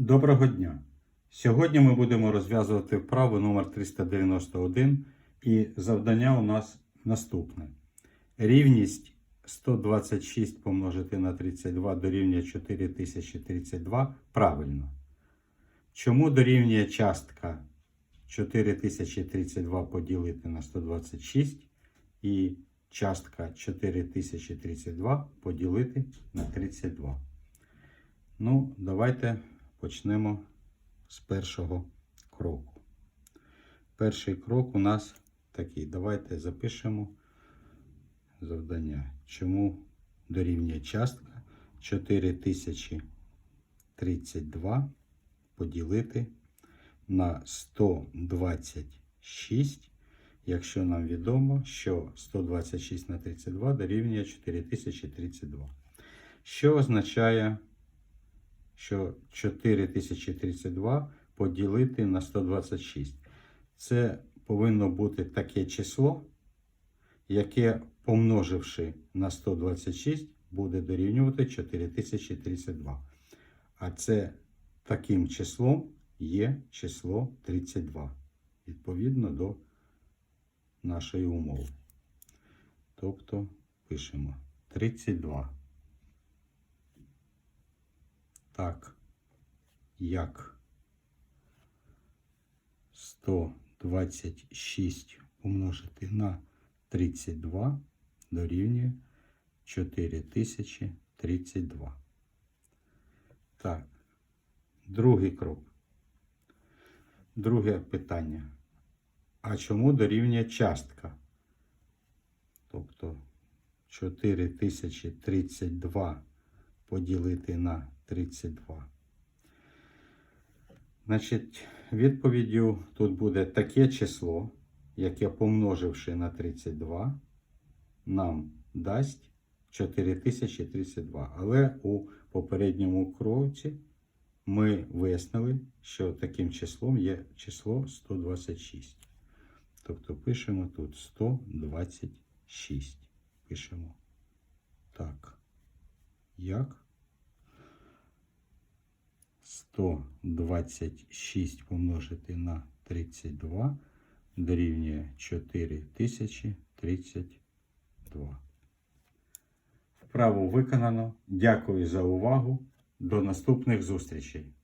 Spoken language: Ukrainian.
Доброго дня! Сьогодні ми будемо розв'язувати вправу номер 391 і завдання у нас наступне. Рівність 126 помножити на 32 дорівнює 4032 правильно. Чому дорівнює частка 4032 поділити на 126 і частка 4032 поділити на 32? Ну, давайте почнемо з першого кроку. Перший крок у нас такий. Давайте запишемо завдання. Чому дорівнює частка 4032 поділити на 126, якщо нам відомо, що 126 на 32 дорівнює 4032. Що означає що 4032 поділити на 126. Це повинно бути таке число, яке, помноживши на 126, буде дорівнювати 4032. А це таким числом є число 32. Відповідно до нашої умови. Тобто пишемо 32 так як 126 помножити на 32 дорівнює 4032. Так, другий крок. Друге питання. А чому дорівнює частка? Тобто 4032 поділити на 32. Значить, відповіддю тут буде таке число, яке помноживши на 32, нам дасть 4032. Але у попередньому кроці ми вияснили, що таким числом є число 126. Тобто пишемо тут 126. Пишемо так. Як? 126 помножити на 32 дорівнює 4032. Вправу виконано. Дякую за увагу. До наступних зустрічей.